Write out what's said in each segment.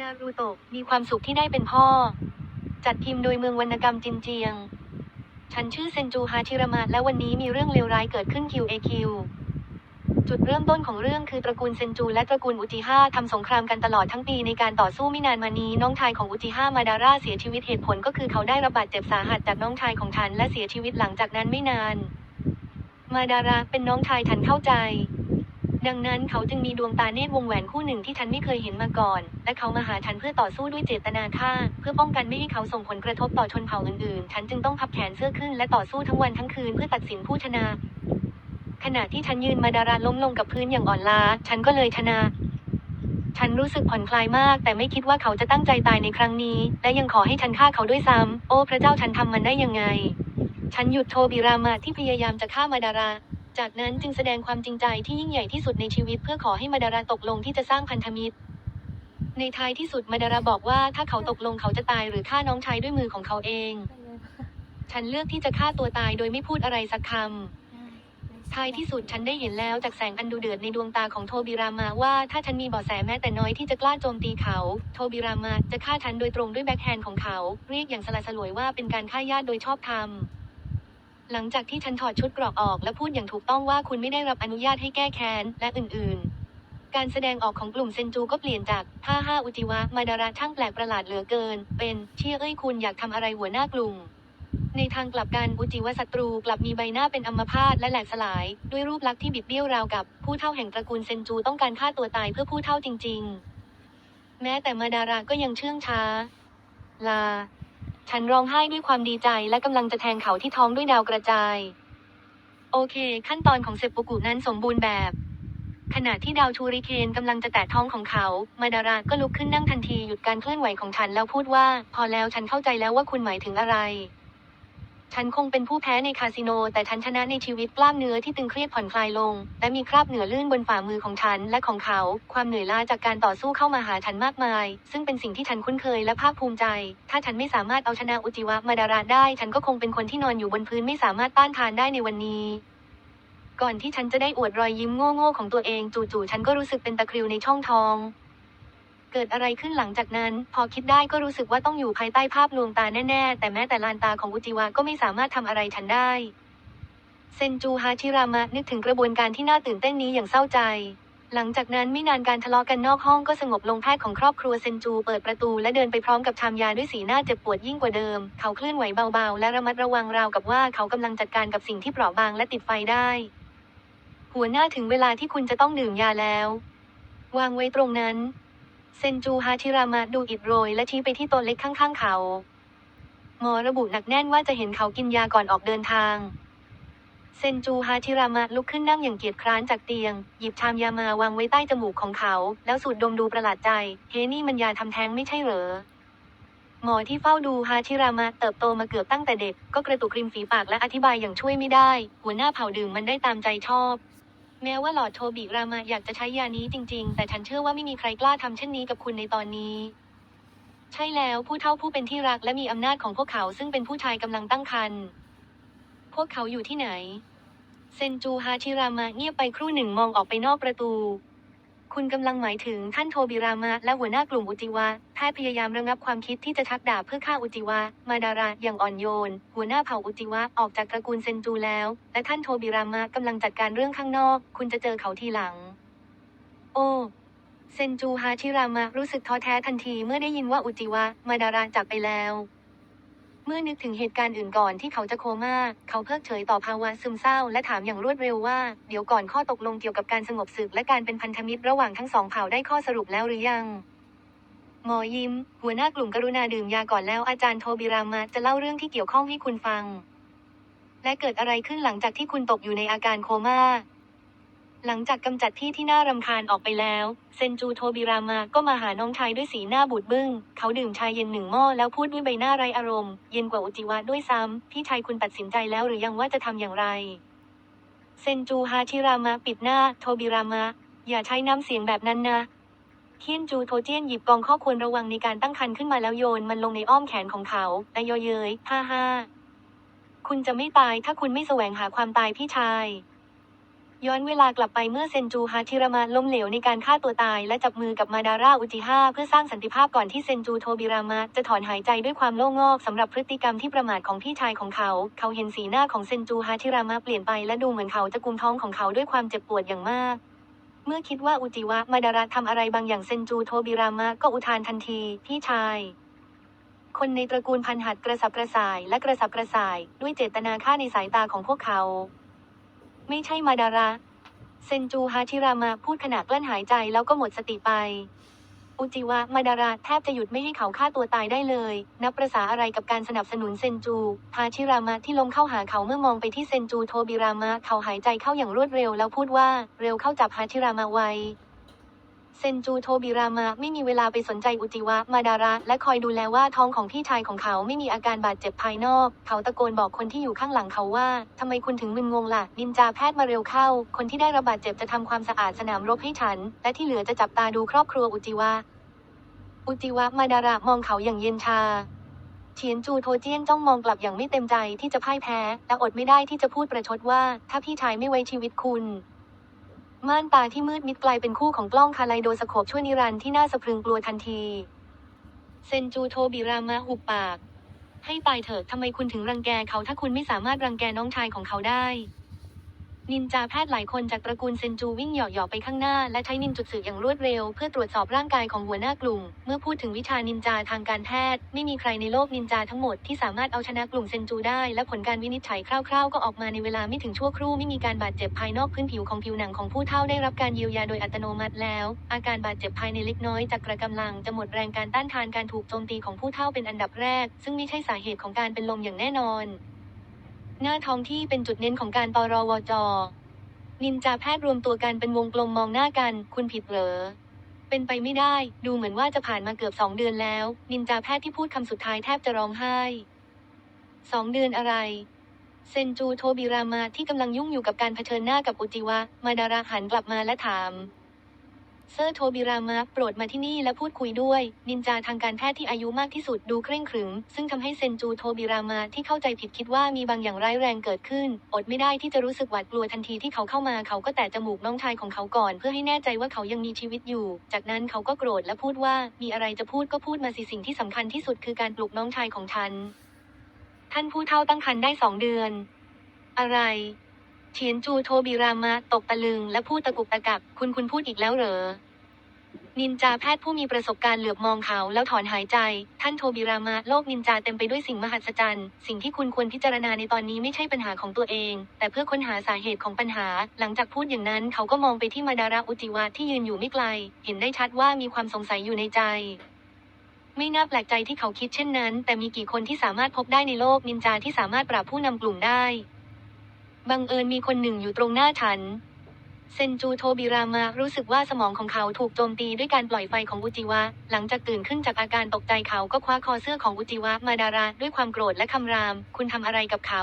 นารูโตะมีความสุขที่ได้เป็นพ่อ จัดพิมพ์โดยเมืองวรรณกรรมจินเจียง ฉันชื่อเซนจูฮาชิรามะและวันนี้มีเรื่องเลวร้ายเกิดขึ้น QAQ จุดเริ่มต้นของเรื่องคือตระกูลเซนจูและตระกูลอุจิฮะทำสงครามกันตลอดทั้งปีในการต่อสู้ไม่นานมานี้ น้องชายของอุจิฮะมาดาร่าเสียชีวิตเหตุผลก็คือเขาได้รับบาดเจ็บสาหัสจากน้องชายของฉันและเสียชีวิตหลังจากนั้นไม่นาน มาดาราเป็นน้องชายฉันเข้าใจ ดังนั้นเขาจึงมีดวงตาเนตรวงแหวนคู่หนึ่งที่ฉันไม่เคยเห็นมาก่อน และเขามาหาฉันเพื่อต่อสู้ด้วยเจตนาฆ่า เพื่อป้องกันไม่ให้เขาส่งผลกระทบต่อชนเผ่าอื่นๆ ฉันจึงต้องพับแขนเสื้อขึ้นและต่อสู้ทั้งวันทั้งคืนเพื่อตัดสินผู้ชนะ ขณะที่ฉันยืนมาดาราล้มลงกับพื้นอย่างอ่อนล้า ฉันก็เลยชนะฉันรู้สึกผ่อนคลายมาก แต่ไม่คิดว่าเขาจะตั้งใจตายในครั้งนี้ และยังขอให้ฉันฆ่าเขาด้วยซ้ำโอ้ พระเจ้าฉันทำมันได้ยังไง ฉันหยุดโทบิรามาที่พยายามจะฆ่ามาดารา จากนั้นจึงแสดงความจริงใจที่ยิ่งใหญ่ที่สุดในชีวิตเพื่อขอให้มาดาราตกลงที่จะสร้างพันธมิตร ในท้ายที่สุดมาดาราบอกว่าถ้าเขาตกลงเขาจะตายหรือฆ่าน้องชายด้วยมือของเขาเอง ฉันเลือกที่จะฆ่าตัวตายโดยไม่พูดอะไรสักคำท้ายที่สุดฉันได้เห็นแล้วจากแสงอันดูเดือดในดวงตาของโทบิรามาว่าถ้าฉันมีเบาะแสแม้แต่น้อยที่จะกล้าโจมตีเขา โทบิรามาจะฆ่าฉันโดยตรงด้วยแบ็คแฮนด์ของเขา เรียกอย่างสละสลวยว่าเป็นการฆ่าญาติโดยชอบธรรม หลังจากที่ฉันถอดชุดเกรอกออกและพูดอย่างถูกต้องว่าคุณไม่ได้รับอนุญาตให้แก้แค้น และอื่นๆ การแสดงออกของกลุ่มเซนจูก็เปลี่ยนจากฮ่าฮ่าอุจิวะมาดาระช่างแปลกประหลาดเหลือเกิน เป็นเชี่ยเอ้ยคุณอยากทำอะไรหัวหน้ากลุ่ม ในทางกลับกันอุจิวะศัตรูกลับมีใบหน้าเป็นอัมพาตและแหลกสลาย ด้วยรูปลักษณ์ที่บิดเบี้ยวราวกับผู้เท่าแห่งตระกูลเซนจูต้องการฆ่าตัวตายเพื่อผู้เท่าจริง ๆ แม้แต่มาดาราก็ยังเชื่องช้า ลา ฉันร้องไห้ด้วยความดีใจและกำลังจะแทงเขาที่ท้องด้วยดาวกระจาย โอเค ขั้นตอนของเซปปุกุนั้นสมบูรณ์แบบ ขณะที่ดาวชูริเคนกำลังจะแตะท้องของเขา มาดาราก็ลุกขึ้นนั่งทันทีหยุดการเคลื่อนไหวของฉันแล้วพูดว่า พอแล้วฉันเข้าใจแล้วว่าคุณหมายถึงอะไร ฉันคงเป็นผู้แพ้ในคาสิโน แต่ฉันชนะในชีวิตกล้ามเนื้อที่ตึงเครียดผ่อนคลายลง และมีคราบเหนือลื่นบนฝ่ามือของฉันและของเขา ความเหนื่อยล้าจากการต่อสู้เข้ามาหาฉันมากมาย ซึ่งเป็นสิ่งที่ฉันคุ้นเคยและภาคภูมิใจ ถ้าฉันไม่สามารถเอาชนะอุจิวะมาดาราได้ ฉันก็คงเป็นคนที่นอนอยู่บนพื้นไม่สามารถต้านทานได้ในวันนี้ก่อนที่ฉันจะได้อวดรอยยิ้มโง่ๆของตัวเอง จู่ๆ ฉันก็รู้สึกเป็นตะคริวในช่องท้อง เกิดอะไรขึ้นหลังจากนั้น พอคิดได้ก็รู้สึกว่าต้องอยู่ภายใต้ภาพลวงตาแน่ๆ แต่แม้แต่ลานตาของอุจิวะก็ไม่สามารถทำอะไรฉันได้ เซนจูฮาชิรามะนึกถึงกระบวนการที่น่าตื่นเต้นนี้อย่างเศร้าใจ หลังจากนั้นไม่นานการทะเลาะกันนอกห้องก็สงบลงแพทย์ของครอบครัวเซนจูเปิดประตูและเดินไปพร้อมกับชามยาด้วยสีหน้าเจ็บปวดยิ่งกว่าเดิม เขาเคลื่อนไหวเบาๆ และระมัดระวังราวกับว่าเขากำลังจัดการกับสิ่งที่เปราะบางและติดไฟได้ หัวหน้าถึงเวลาที่คุณจะต้องดื่มยาแล้ว วางไว้ตรงนั้น เซนจูฮาชิรามะดูอิดโรย และชี้ไปที่ต๊ะเล็กข้างๆเขา หมอระบุหนักแน่นว่าจะเห็นเขากินยาก่อนออกเดินทาง เซนจูฮาชิรามะลุกขึ้นนั่งอย่างเกียจคร้านจากเตียง หยิบชามยามาวางไว้ใต้จมูกของเขา แล้วสูดดมดูประหลาดใจ เฮนี่มันยาทำแท้งไม่ใช่เหรอหมอที่เฝ้าดูฮาชิรามะเติบโตมาเกือบตั้งแต่เด็ก ก็กระตุกริมฝีปากและอธิบายอย่างช่วยไม่ได้ หัวหน้าเผ่าดื่มมันได้ตามใจชอบ แม้ว่าหลอดโทบิรามาอยากจะใช้ยานี้จริง ๆ แต่ฉันเชื่อว่าไม่มีใครกล้าทำเช่นนี้กับคุณในตอนนี้ ใช่แล้วผู้เฒ่าผู้เป็นที่รักและมีอำนาจของพวกเขาซึ่งเป็นผู้ชายกำลังตั้งครรภ์พวกเขาอยู่ที่ไหน เซนจูฮาชิรามาเงียบไปครู่หนึ่งมองออกไปนอกประตู คุณกำลังหมายถึงท่านโทบิรามะและหัวหน้ากลุ่มอุจิวะแพทย์พยายามระงับความคิดที่จะชักดาบเพื่อฆ่าอุจิวะมาดาระอย่างอ่อนโยน หัวหน้าเผ่าอุจิวะออกจากตระกูลเซนจูแล้ว และท่านโทบิรามะกำลังจัดการเรื่องข้างนอก คุณจะเจอเขาทีหลัง โอ้เซนจูฮาชิรามะรู้สึกท้อแท้ทันทีเมื่อได้ยินว่าอุจิวะมาดาระจากไปแล้ว เมื่อนึกถึงเหตุการณ์อื่นก่อนที่เขาจะโคม่า เขาเพิกเฉยต่อภาวะซึมเศร้า และถามอย่างรวดเร็วว่า เดี๋ยวก่อนข้อตกลงเกี่ยวกับการสงบศึกและการเป็นพันธมิตรระหว่างทั้งสองเผ่าได้ข้อสรุปแล้วหรือยัง หมอยิ้ม หัวหน้ากลุ่มกรุณาดื่มยาก่อนแล้วอาจารย์โทบิรามะจะเล่าเรื่องที่เกี่ยวข้องให้คุณฟัง และเกิดอะไรขึ้นหลังจากที่คุณตกอยู่ในอาการโคม่า หลังจากกำจัดที่ที่น่ารำคาญออกไปแล้ว เซนจูโทบิรามะก็มาหาน้องชายด้วยสีหน้าบูดบึ้ง เขาดื่มชาเย็นหนึ่งหม้อแล้วพูดด้วยใบหน้าไรอารมณ์ เย็นกว่าอุจิวะด้วยซ้ำ พี่ชายคุณตัดสินใจแล้วหรือยังว่าจะทำอย่างไร เซนจูฮาชิรามะปิดหน้า โทบิรามะ อย่าใช้น้ำเสียงแบบนั้นนะเทียนจูโทเจียนหยิบกองข้อควรระวังในการตั้งครรภ์ขึ้นมาแล้วโยนมันลงในอ้อมแขนของเขาและเยเย้ยฮ่าฮ่าคุณจะไม่ตายถ้าคุณไม่แสวงหาความตายพี่ชาย ย้อนเวลากลับไปเมื่อเซนจูฮาชิรามะล้มเหลวในการฆ่าตัวตาย และจับมือกับมาดาร่าอุจิฮะเพื่อสร้างสันติภาพก่อนที่เซนจูโทบิรามะจะถอนหายใจด้วยความโล่งอกสำหรับพฤติกรรมที่ประมาทของพี่ชายของเขา เขาเห็นสีหน้าของเซนจูฮาชิรามะเปลี่ยนไปและดูเหมือนเขาจะกุมท้องของเขาด้วยความเจ็บปวดอย่างมากเมื่อคิดว่าอุจิวะมาดาระทำอะไรบางอย่างเซนจูโทบิรามะก็อุทานทันที พี่ชาย คนในตระกูลพันหัดกระสับกระส่ายและกระสับกระส่าย ด้วยเจตนาฆ่าในสายตาของพวกเขา ไม่ใช่มาดาระ เซนจูฮาชิรามะพูดขณะกลั้นหายใจแล้วก็หมดสติไป อุจิวะมาดาระแทบจะหยุดไม่ให้เขาฆ่าตัวตายได้เลย นับประษาอะไรกับการสนับสนุนเซนจูฮาชิรามะที่ลมเข้าหาเขาเมื่อมองไปที่เซนจูโทบิรามะเขาหายใจเข้าอย่างรวดเร็วแล้วพูดว่าเร็วเข้าจับฮาชิรามะไว้ เซนจูโทบิรามะไม่มีเวลาไปสนใจอุจิวะมาดาระ และคอยดูแลว่าท้องของพี่ชายของเขาไม่มีอาการบาดเจ็บภายนอก เขาตะโกนบอกคนที่อยู่ข้างหลังเขาว่าทำไมคุณถึงมึนงงล่ะ นินจาแพทย์มาเร็วเข้า คนที่ได้รับบาดเจ็บจะทำความสะอาดสนามรบให้ฉัน และที่เหลือจะจับตาดูครอบครัวอุจิวะอุจิวะมาดาระมองเขาอย่างเย็นชาเฉียนจูโทเจี้ยนจ้องมองกลับอย่างไม่เต็มใจที่จะพ่ายแพ้ และอดไม่ได้ที่จะพูดประชดว่า ถ้าพี่ชายไม่ไว้ชีวิตคุณ ม่านตาที่มืดมิดกลายเป็นคู่ของกล้องคาไลโดสโคปชั่วนิรันดร์ที่น่าสะพรึงกลัวทันที เซนจูโทบิรามะหุบปาก ให้ตายเถอะทำไมคุณถึงรังแกเขาถ้าคุณไม่สามารถรังแกน้องชายของเขาได้ นินจาแพทย์หลายคนจากตระกูลเซนจูวิ่งเหยาะๆไปข้างหน้า และใช้นินจุดสื่ออย่างรวดเร็วเพื่อตรวจสอบร่างกายของหัวหน้ากลุ่ม เมื่อพูดถึงวิชานินจาทางการแพทย์ ไม่มีใครในโลกนินจาทั้งหมดที่สามารถเอาชนะกลุ่มเซนจูได้ และผลการวินิจฉัยคร่าวๆ ก็ออกมาในเวลาไม่ถึงชั่วครู่ไม่มีการบาดเจ็บภายนอกพื้นผิวของผิวหนังของผู้เฒ่าได้รับการเยียวยาโดยอัตโนมัติแล้ว อาการบาดเจ็บภายในเล็กน้อยจากกระกำลังจะหมดแรงการต้านทานการถูกโจมตีของผู้เฒ่าเป็นอันดับแรก ซึ่งไม่ใช่สาเหตุของการเป็นลมอย่างแน่นอน หน้าท้องที่เป็นจุดเน้นของการปรวจ นินจาแพทย์รวมตัวกันเป็นวงกลมมองหน้ากัน คุณผิดเหรอ เป็นไปไม่ได้ ดูเหมือนว่าจะผ่านมาเกือบสองเดือนแล้ว นินจาแพทย์ที่พูดคำสุดท้ายแทบจะร้องไห้สองเดือนอะไร เซนจูโทบิรามะที่กำลังยุ่งอยู่กับการเผชิญหน้ากับอุจิวะ มาดาราหันกลับมาและถาม เซอร์โทบิรามะโปรดมาที่นี่และพูดคุยด้วย นินจาทางการแพทย์ที่อายุมากที่สุดดูเคร่งขรึม ซึ่งทำให้เซนจูโทบิรามะที่เข้าใจผิดคิดว่ามีบางอย่างร้ายแรงเกิดขึ้น อดไม่ได้ที่จะรู้สึกหวาดกลัวทันทีที่เขาเข้ามาเขาก็แตะจมูกน้องชายของเขาก่อน เพื่อให้แน่ใจว่าเขายังมีชีวิตอยู่ จากนั้นเขาก็โกรธและพูดว่า มีอะไรจะพูดก็พูดมาสิสิ่งที่สำคัญที่สุดคือการปลุกน้องชายของฉันท่านผู้เฒ่าตั้งครรภ์ได้สองเดือน อะไร เฉียนจูโทบิรามะตกตะลึงและพูดตะกุกตะกักคุณคุณพูดอีกแล้วเหรอ นินจาแพทย์ผู้มีประสบการณ์เหลือบมองเขาแล้วถอนหายใจ ท่านโทบิรามะโลกนินจาเต็มไปด้วยสิ่งมหัศจรรย์ สิ่งที่คุณควรพิจารณาในตอนนี้ไม่ใช่ปัญหาของตัวเอง แต่เพื่อค้นหาสาเหตุของปัญหา หลังจากพูดอย่างนั้นเขาก็มองไปที่มาดาระอุจิวะที่ยืนอยู่ไม่ไกล เห็นได้ชัดว่ามีความสงสัยอยู่ในใจไม่น่าแปลกใจที่เขาคิดเช่นนั้น แต่มีกี่คนที่สามารถพบได้ในโลกนินจาที่สามารถปราบผู้นำกลุ่มได้ บังเอิญมีคนหนึ่งอยู่ตรงหน้าฉัน เซนจูโทบิรามะรู้สึกว่าสมองของเขาถูกโจมตีด้วยการปล่อยไฟของอุจิวะ หลังจากตื่นขึ้นจากอาการตกใจเขาก็คว้าคอเสื้อของอุจิวะมาดาระด้วยความโกรธและคำราม คุณทำอะไรกับเขา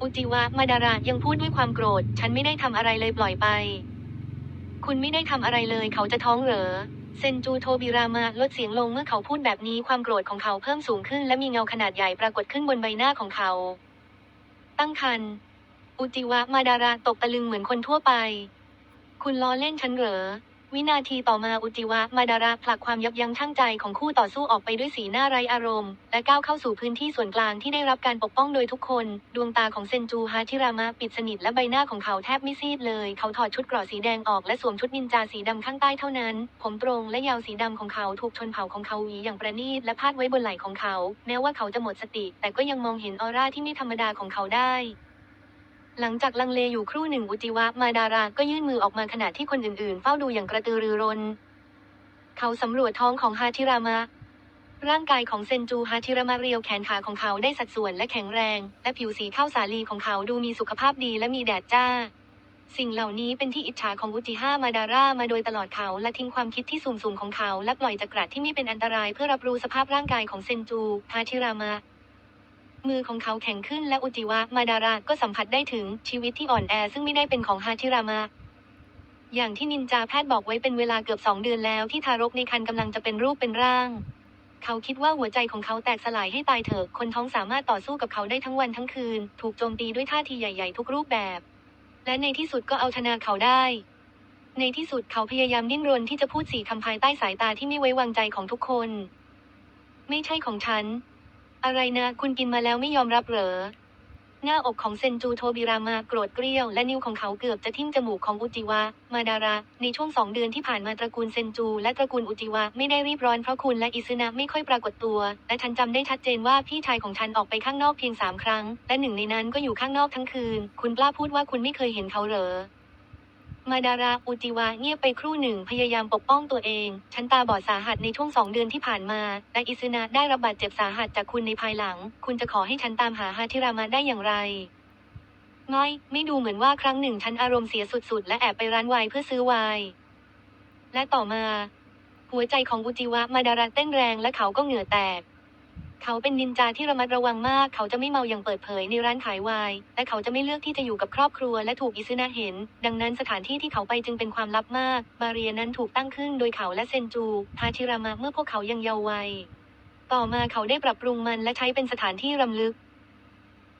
อุจิวะมาดาระยังพูดด้วยความโกรธ ฉันไม่ได้ทำอะไรเลยปล่อยไป คุณไม่ได้ทำอะไรเลยเขาจะท้องเหรอเซนจูโทบิรามะลดเสียงลงเมื่อเขาพูดแบบนี้ความโกรธของเขาเพิ่มสูงขึ้นและมีเงาขนาดใหญ่ปรากฏขึ้นบนใบหน้าของเขา ตั้งครรภ์ อุจิวะมาดาระตกตะลึงเหมือนคนทั่วไป คุณล้อเล่นฉันเหรอ วินาทีต่อมาอุจิวะมาดาระผลักความยับยั้งชั่งใจของคู่ต่อสู้ออกไปด้วยสีหน้าไรอารมณ์ และก้าวเข้าสู่พื้นที่ส่วนกลางที่ได้รับการปกป้องโดยทุกคน ดวงตาของเซนจูฮาชิรามะปิดสนิทและใบหน้าของเขาแทบไม่ซีดเลย เขาถอดชุดเกราะสีแดงออกและสวมชุดนินจาสีดำข้างใต้เท่านั้น ผมตรงและยาวสีดำของเขาถูกชนเผ่าของเขาหวีอย่างประณีตและพาดไว้บนไหล่ของเขา แม้ว่าเขาจะหมดสติ แต่ก็ยังมองเห็นออร่าที่ไม่ธรรมดาของเขาได้ หลังจากลังเลอยู่ครู่หนึ่งอุจิวะมาดาราก็ยื่นมือออกมาขณะที่คนอื่นๆ เฝ้าดูอย่างกระตือรือร้น เขาสำรวจท้องของฮาชิรามะ ร่างกายของเซนจูฮาชิรามะเรียวแขนขาของเขาได้สัดส่วนและแข็งแรง และผิวสีข้าวสาลีของเขาดูมีสุขภาพดีและมีแดดจ้า สิ่งเหล่านี้เป็นที่อิจฉาของอุจิฮามาดาร่ามาโดยตลอดเขาและทิ้งความคิดที่สุ่มๆของเขาและปล่อยจักรดที่ไม่เป็นอันตรายเพื่อรับรู้สภาพร่างกายของเซนจูฮาชิรามะ มือของเขาแข็งขึ้นและอุจิวะมาดาราก็สัมผัสได้ถึงชีวิตที่อ่อนแอซึ่งไม่ได้เป็นของฮาชิรามะอย่างที่นินจาแพทย์บอกไว้เป็นเวลาเกือบสองเดือนแล้วที่ทารกในครรภ์กำลังจะเป็นรูปเป็นร่าง เขาคิดว่าหัวใจของเขาแตกสลายให้ตายเถอะ คนท้องสามารถต่อสู้กับเขาได้ทั้งวันทั้งคืน ถูกโจมตีด้วยท่าทีใหญ่ๆ ทุกรูปแบบ และในที่สุดก็เอาชนะเขาได้ ในที่สุดเขาพยายามดิ้นรนที่จะพูดสี่คำภายใต้สายตาที่ไม่ไว้วางใจของทุกคน ไม่ใช่ของฉัน อะไรนะ คุณกินมาแล้วไม่ยอมรับเหรอ หน้าอกของเซนจูโทบิรามาโกรธเกรี้ยวและนิ้วของเขาเกือบจะทิ่มจมูกของอุจิวะมาดาระ ในช่วงสองเดือนที่ผ่านมาตระกูลเซนจู และตระกูลอุจิวะไม่ได้รีบร้อนเพราะคุณและอิซึนะไม่ค่อยปรากฏตัว และฉันจำได้ชัดเจนว่าพี่ชายของฉันออกไปข้างนอกเพียงสามครั้ง และหนึ่งในนั้นก็อยู่ข้างนอกทั้งคืน คุณกล้าพูดว่าคุณไม่เคยเห็นเขาเหรอ มาดาระอุจิวะเงียบไปครู่หนึ่งพยายามปกป้องตัวเอง ฉันตาบอดสาหัสในช่วงสองเดือนที่ผ่านมา และอิซึนะได้รับบาดเจ็บสาหัสจากคุณในภายหลัง คุณจะขอให้ฉันตามหาฮาทิรามะได้อย่างไรไม่ไม่ดูเหมือนว่าครั้งหนึ่งฉันอารมณ์เสียสุดๆ และแอบไปร้านไวน์เพื่อซื้อไวน์และต่อมา หัวใจของอุจิวะมาดาระเต้นแรงและเขาก็เหงื่อแตก เขาเป็นนินจาที่ระมัดระวังมาก เขาจะไม่เมาอย่างเปิดเผยในร้านขายไวน์และเขาจะไม่เลือกที่จะอยู่กับครอบครัวและถูกอิซึนะเห็น ดังนั้นสถานที่ที่เขาไปจึงเป็นความลับมาก บาเรียนั้นถูกตั้งขึ้นโดยเขาและเซนจูทาชิรามะเมื่อพวกเขายังเยาว์วัย ต่อมาเขาได้ปรับปรุงมันและใช้เป็นสถานที่รำลึก